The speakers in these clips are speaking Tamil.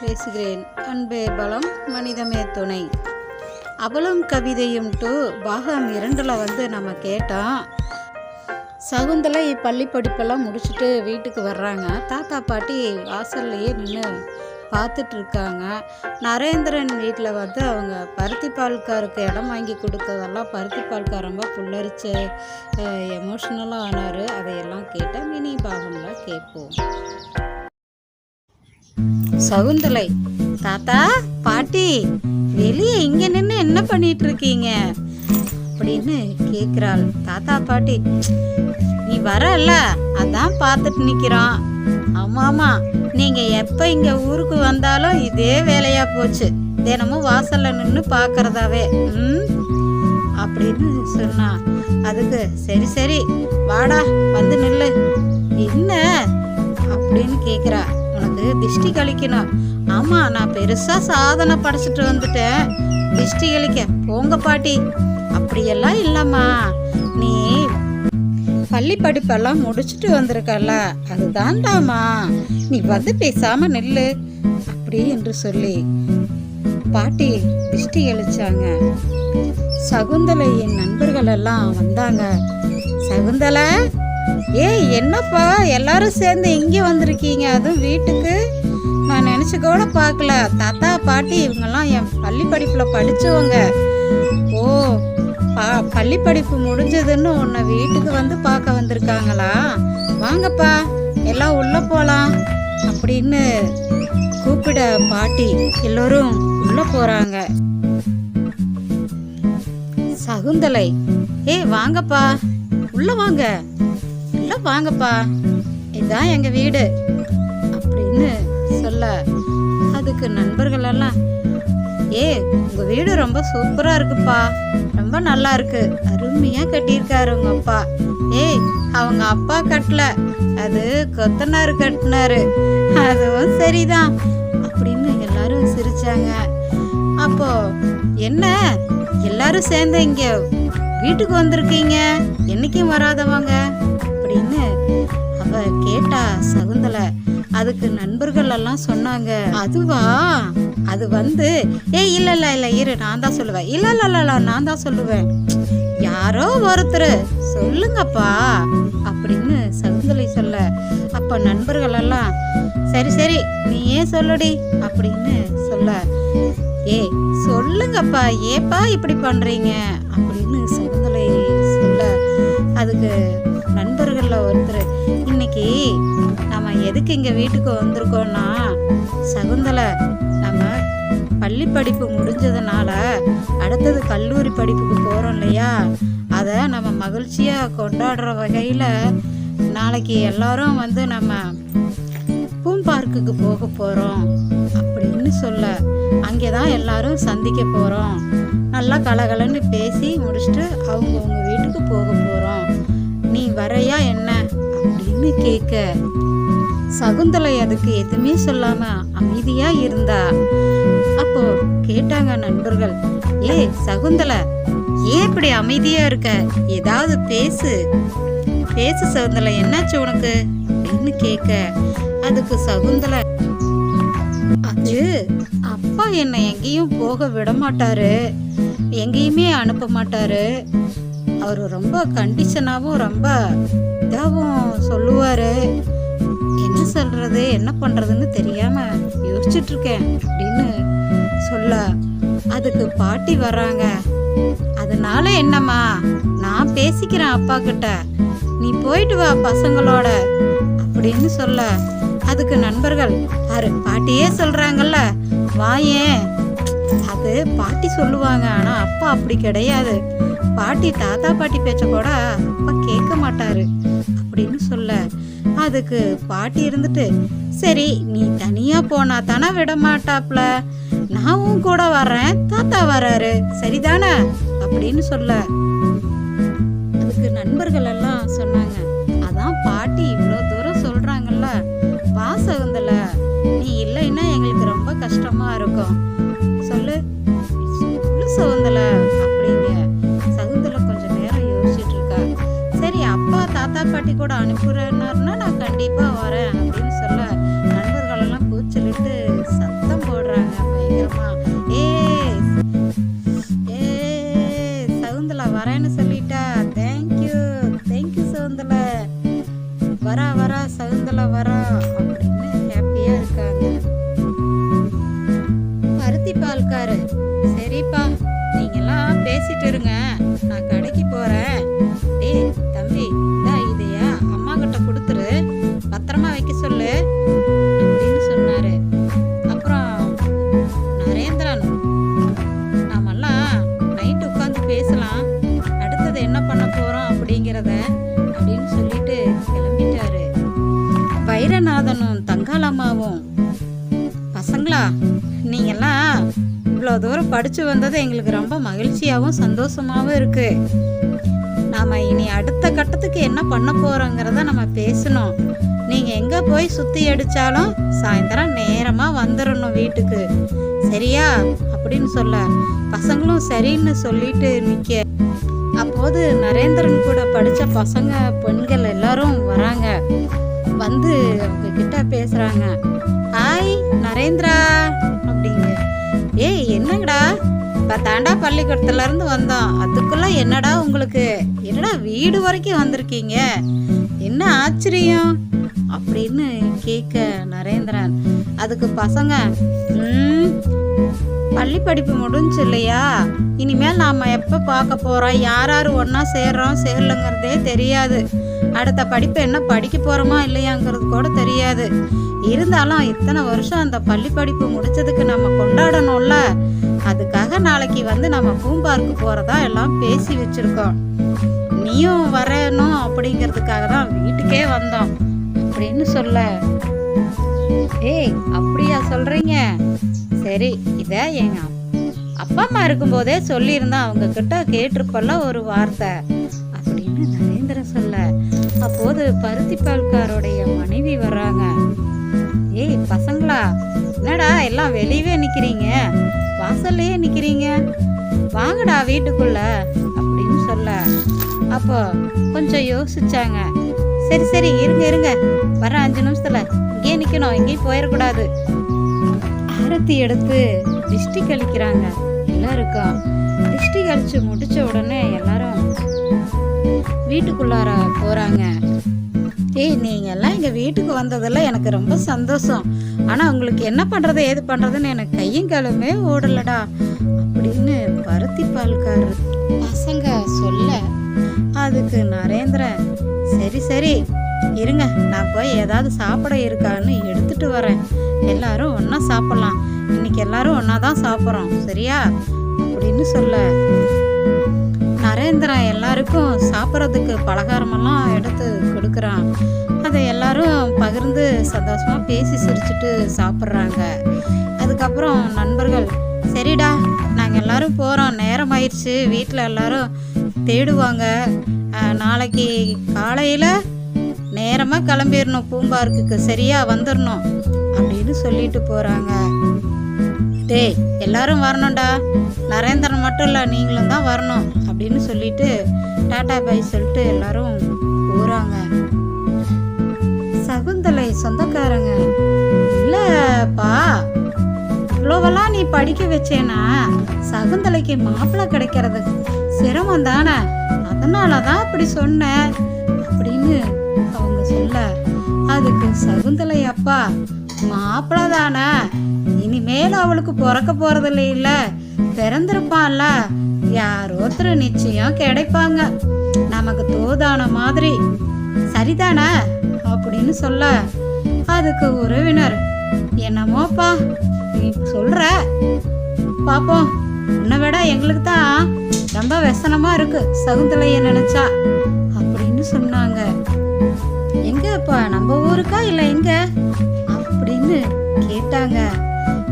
பேசுகிறேன். அன்பே பலம் மனிதமே துணை. அவளும் கவிதையும் டு. பாகம் இரண்டில் வந்து நம்ம கேட்டோம் சகுந்தலை பள்ளி படிப்பெல்லாம் முடிச்சுட்டு வீட்டுக்கு வர்றாங்க. தாத்தா பாட்டி வாசல்லையே நின்று பார்த்துட்டு இருக்காங்க நரேந்திரன் வீட்டில் வந்து அவங்க பருத்தி பால்காருக்கு இடம் வாங்கி கொடுத்ததெல்லாம் பருத்தி பால்கார் ரொம்ப புல்லரிச்சு எமோஷ்னலாக ஆனார். அதையெல்லாம் கேட்டால் மினி பாகம்லாம் கேட்போம். சகுந்தலை தாத்தா பாட்டி வெளியே இங்க நின்று என்ன பண்ணிட்டு இருக்கீங்க அப்படின்னு கேக்குறாள் தாத்தா பாட்டி. நீ வரல அதான் பார்த்துட்டு நிக்கிறோம் ஆமாமா நீங்க எப்ப இங்க ஊருக்கு வந்தாலும் இதே வேலையா போச்சு. தினமும் வாசல்ல நின்று பாக்குறதாவே ம்? அப்படின்னு சொன்னா. அதுக்கு சரி சரி வாடா வந்து நில்லு. என்ன? அப்படின்னு கேக்குறா. உனக்கு திஷ்டி கழிக்கணும் ஆமாம் நான் பெருசாக சாதனை படைச்சிட்டு வந்துட்டேன். திஷ்டி கழிக்க போங்க பாட்டி. அப்படியெல்லாம் இல்லைம்மா. நீ பள்ளி படிப்பெல்லாம் முடிச்சுட்டு வந்திருக்கல அதுதான்டாமா நீ வந்து பேசாம நில்லு. அப்படி என்று சொல்லி பாட்டி திஷ்டி அழிச்சாங்க சகுந்தலையின் நண்பர்கள் எல்லாம் வந்தாங்க. சகுந்தலை ஏய் என்னப்பா? எல்லாரும் சேர்ந்து இங்கே வந்திருக்கீங்க. அதுவும் வீட்டுக்கு? நான் நினச்சி கூட பார்க்கல. தாத்தா பாட்டி இவங்கெல்லாம் என் பள்ளி படிப்பில் படித்தவங்க ஓ பா பள்ளி படிப்பு முடிஞ்சதுன்னு உன்னை வீட்டுக்கு வந்து பார்க்க வந்திருக்காங்களா? வாங்கப்பா எல்லாம் உள்ளே போகலாம் அப்படின்னு கூப்பிட பாட்டி எல்லோரும் உள்ளே போகிறாங்க சகுந்தலை ஏய் வாங்கப்பா உள்ள வாங்க. உள்ள வாங்கப்பா. இதான் எங்க வீடு. அப்படின்னு சொல்ல அதுக்கு நண்பர்கள் எல்லாம் ஏ உங்க வீடு ரொம்ப சூப்பரா இருக்குப்பா. ரொம்ப நல்லா இருக்கு. அருமையா கட்டியிருக்காரு உங்க அப்பா. ஏய் அவங்க அப்பா கட்டல. அது கொத்தனார் கட்டினாரு. அதுவும் சரிதான். அப்படின்னு எல்லாரும் சிரிச்சாங்க. அப்போ என்ன? எல்லாரும் சேர்ந்து இங்க வீட்டுக்கு வந்திருக்கீங்க? என்னைக்கும் வராதவங்க? அவ கேட்டா சகுந்தலை. அதுக்கு நண்பர்கள் எல்லாம் சொன்னாங்க. அதுவா? அது வந்து ஏய் இல்ல இல்ல இல்ல இரு நான் தான் சொல்லுவேன். இல்ல இல்ல இல்ல, நான் தான் சொல்லுவேன். யாரோ ஒருத்தர் சொல்லுங்கப்பா. அப்படின்னு சகுந்தலை சொல்ல. அப்ப நண்பர்கள் எல்லாம் சரி சரி நீ ஏன் சொல்லுடி? அப்படின்னு சொல்ல. ஏ சொல்லுங்கப்பா ஏப்பா இப்படி பண்றீங்க? அப்படின்னு சகுந்தலை சொல்ல. அதுக்கு இன்னைக்கு நம்ம எதுக்கு இங்க வீட்டுக்கு வந்திருக்கோம்னா சகுந்தலை நம்ம பள்ளி படிப்பு முடிஞ்சதுனால அடுத்தது கல்லூரி படிப்புக்கு போறோம் இல்லையா? அதை நம்ம மகிழ்ச்சியா கொண்டாடுற வகையில நாளைக்கு எல்லாரும் வந்து நம்ம பூம்பார்க்குக்கு போக போறோம் அப்படின்னு சொல்ல அங்கே தான் எல்லாரும் சந்திக்க போறோம். நல்லா கலகலன்னு பேசி முடிச்சுட்டு அவங்கவுங்க வீட்டுக்கு போக போறோம். நீ வரையா என்ன? அப்படின்னு கேட்க சகுந்தலை அதுக்கு எதுவுமே சொல்லாம அமைதியா இருந்தா? அப்போ கேட்டாங்க நண்பர்கள் ஏ சகுந்தலை ஏன் இப்படி அமைதியா இருக்க? ஏதாவது பேசு. பேசு சகுந்தலை என்னாச்சு உனக்கு? அப்படின்னு கேட்க அதுக்கு சகுந்தலை அது அப்பா என்னை எங்கேயும் போக விட மாட்டாரு எங்கேயுமே அனுப்ப மாட்டாரு. அவர் ரொம்ப கண்டிஷனாகவும் ரொம்ப இதாகவும் சொல்லுவார். என்ன சொல்கிறது என்ன பண்ணுறதுன்னு தெரியாமல் யோசிச்சுட்ருக்கேன் அப்படின்னு சொல்ல. அதுக்கு பாட்டி வர்றாங்க. அதனால என்னம்மா நான் பேசிக்கிறேன் அப்பா கிட்ட நீ போயிட்டு வா பசங்களோட அப்படின்னு சொல்ல. அதுக்கு நண்பர்கள் பாரு பாட்டியே சொல்கிறாங்கல்ல வாயே அது பாட்டி சொல்லுவாங்க ஆனால் அப்பா அப்படி கிடையாது. பாட்டி தாத்தா பாட்டி பேச்ச கூட அப்பா கேட்க மாட்டாரு அப்படின்னு சொல்ல. அதுக்கு பாட்டி இருந்துட்டு சரி நீ தனியா போனா தானே விட மாட்டாப்ல. நான் உன் கூட வர்றேன் தாத்தா வர்றாரு. சரிதானே? அப்படின்னு சொல்ல. அதுக்கு நண்பர்கள் எல்லாம் சொன்னாங்க. அதான் பாட்டி இவ்வளோ தூரம் சொல்றாங்கல்ல வா சகுந்தல நீ இல்லைன்னா எங்களுக்கு ரொம்ப கஷ்டமா இருக்கும். சொல்லு சொல்லு சகுந்தலை தாத்தா பாட்டி கூட அனுப்புறேன்னாருன்னா நான் கண்டிப்பாக வரேன் அப்படின்னு சொல்ல நண்பர்களெல்லாம் கூச்சலிட்டு சத்தம் போடுறாங்க பயங்கரமா. ஏ ஏ சகுந்தலா வரேன்னு சொல்லிட்டா. தேங்க்யூ தேங்க்யூ சகுந்தலா வரா வரா சகுந்தலா வரா. அப்படின்னு ஹாப்பியாக இருக்காங்க. பருத்தி பால்காரு சரிப்பா நீங்கள்லாம் பேசிட்டு இருங்க. படித்து வந்தது எங்களுக்கு ரொம்ப மகிழ்ச்சியாகவும் சந்தோஷமாகவும் இருக்கு. நாம இனி அடுத்த கட்டத்துக்கு என்ன பண்ண போறோங்கிறத நம்ம பேசணும். நீங்க எங்க போய் சுத்தி அடிச்சாலும் சாயந்தரம் நேரமா வந்துடணும் வீட்டுக்கு. சரியா? அப்படின்னு சொல்ல. பசங்களும் சரின்னு சொல்லிட்டு நிக்க. அப்போது நரேந்திரன் கூட படிச்ச பசங்க பெண்கள் எல்லாரும் வராங்க. வந்து அவங்க கிட்ட பேசுறாங்க. ஹாய் நரேந்திரா அப்படிங்க. ஏய் என்னங்கடா? இப்போ தாண்டா பள்ளிக்கூடத்துல இருந்து வந்தோம். அதுக்குள்ள என்னடா உங்களுக்கு? என்னடா வீடு வரைக்கும் வந்திருக்கீங்க? என்ன ஆச்சரியம்? அப்படின்னு கேட்க நரேந்திரன். அதுக்கு பசங்க பள்ளி படிப்பு முடிஞ்சு இல்லையா? இனிமேல் நாம எப்போ பார்க்க போறோம்? யார் யார் ஒன்றா சேர்றோம்? சேரலங்கிறதே தெரியாது. அடுத்த படிப்பு என்ன படிக்க போறோமா இல்லையாங்கிறது கூட தெரியாது. இருந்தாலும் இத்தனை வருஷம் அந்த பள்ளி படிப்பு முடிச்சதுக்கு நம்ம கொண்டாடணும்ல. அதுக்காக நாளைக்கு வந்து நம்ம பூம்பார்க்கு போறதா எல்லாம் பேசி வச்சிருக்கோம். நீயும் வரணும் அப்படிங்கிறதுக்காக தான் வீட்டுக்கே வந்தோம். அப்படின்னு சொல்ல. ஏய் அப்படியா சொல்றீங்க? சரி இத எங்க அப்பா அம்மா இருக்கும்போதே சொல்லியிருந்தா அவங்க கிட்ட கேட்டிருப்பல்ல ஒரு வார்த்தை. அப்போது பருத்தி பால்காரோடைய மனைவி வர்றாங்க. ஏய் பசங்களா என்னடா எல்லாம் வெளியவே நிக்கிறீங்க? வாசல்லையே நிக்கிறீங்க? வாங்கடா வீட்டுக்குள்ள அப்படின்னு சொல்ல. அப்போ கொஞ்சம் யோசிச்சாங்க. சரி சரி இருங்க இருங்க. வர அஞ்சு நிமிஷத்துல. இங்கேயே நிக்கணும் எங்கேயும் போயிடக்கூடாது ஆரத்தி எடுத்து திஷ்டி கழிக்கிறாங்க. எல்லாருக்கும். திஷ்டி கழிச்சு முடிச்ச உடனே எல்லாரும் வீட்டுக்குள்ளார போகிறாங்க ஏய் நீங்கள்லாம் எங்கள் வீட்டுக்கு வந்ததெல்லாம் எனக்கு ரொம்ப சந்தோஷம். ஆனால் உங்களுக்கு என்ன பண்ணுறது ஏது பண்ணுறதுன்னு எனக்கு கையும் காலுமே ஓடலடா. அப்படின்னு பருத்தி பால்காரர் பசங்க சொல்ல அதுக்கு நரேந்திரன் சரி சரி இருங்க நான் போய் ஏதாவது சாப்பிட இருக்கான்னு எடுத்துட்டு வரேன். எல்லாரும் ஒன்றா சாப்பிட்லாம். இன்னைக்கு எல்லாரும் ஒன்றா தான் சாப்பிட்றோம். சரியா? அப்படின்னு சொல்ல. நரேந்திரன் எல்லாருக்கும் சாப்பிட்றதுக்கு பலகாரமெல்லாம் எடுத்து கொடுக்குறான் அதை எல்லாரும் பகிர்ந்து சந்தோஷமாக பேசி சிரிச்சுட்டு சாப்பிட்றாங்க. அதுக்கப்புறம் நண்பர்கள் சரிடா நாங்கள் எல்லாரும் போகிறோம் நேரம் ஆயிடுச்சு. வீட்டில் எல்லோரும் தேடுவாங்க. நாளைக்கு காலையில் நேரமாக கிளம்பிடணும். பூம்பார்க்குக்கு சரியாக வந்துடணும். அப்படின்னு சொல்லிட்டு போகிறாங்க டேய் எல்லாரும் வரணும்டா. நரேந்திரன் மட்டும் இல்லை நீங்களும் தான் வரணும். அப்படின்னு சொல்லிட்டு டாடா பாய் சொல்லிட்டு எல்லாரும் போகிறாங்க சகுந்தலை சொந்தக்காரங்க இல்லைப்பா இவ்வளோவெல்லாம் நீ படிக்க வச்சேனா? சகுந்தலைக்கு மாப்பிள்ளை கிடைக்கிறது சிரமம் தானே? அதனால தான் அப்படி சொன்னேன் அப்படின்னு அவங்க சொல்ல அதுக்கு சகுந்தலை அப்பா மாப்பிள்ளை தானே? இனிமேல் அவளுக்கு பிறக்க போறதில்ல இல்லை பிறந்திருப்பான்ல. யார் ஒருத்தர் நிச்சயம் கிடைப்பாங்க. நமக்கு தோதான மாதிரி. சரிதானே? அப்படின்னு சொல்ல அதுக்கு உறவினர் என்னமோப்பா நீ சொல்ற? பாப்போம் உன்னை விட எங்களுக்கு தான் ரொம்ப व्यசனமா இருக்கு சகுந்தலைய நினைச்சா அப்படின்னு சொன்னாங்க. எங்கப்பா நம்ம ஊருக்கா இல்ல எங்க? அப்படின்னு கேட்டாங்க.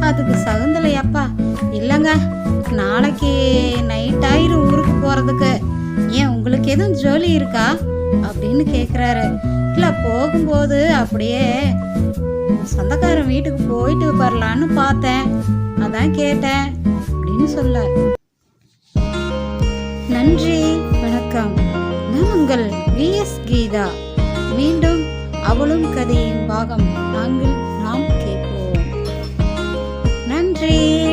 அதுக்கு சகுந்தலை அப்பா இல்லைங்க நாளைக்கு நைட் ஆயிரும் ஊருக்கு போகிறதுக்கு ஏன் உங்களுக்கு எதுவும் ஜோலி இருக்கா? அப்படின்னு கேட்குறாரு இல்லை போகும்போது அப்படியே சொந்தக்காரன் வீட்டுக்கு போயிட்டு வரலான்னு பார்த்தேன். அதான் கேட்டேன் அப்படின்னு சொல்ல நன்றி வணக்கம். நான் உங்கள் விஎஸ் கீதா. மீண்டும் அவளும் கதையின் பாகம் நாங்கள் நாம் கேட்போம். நன்றி.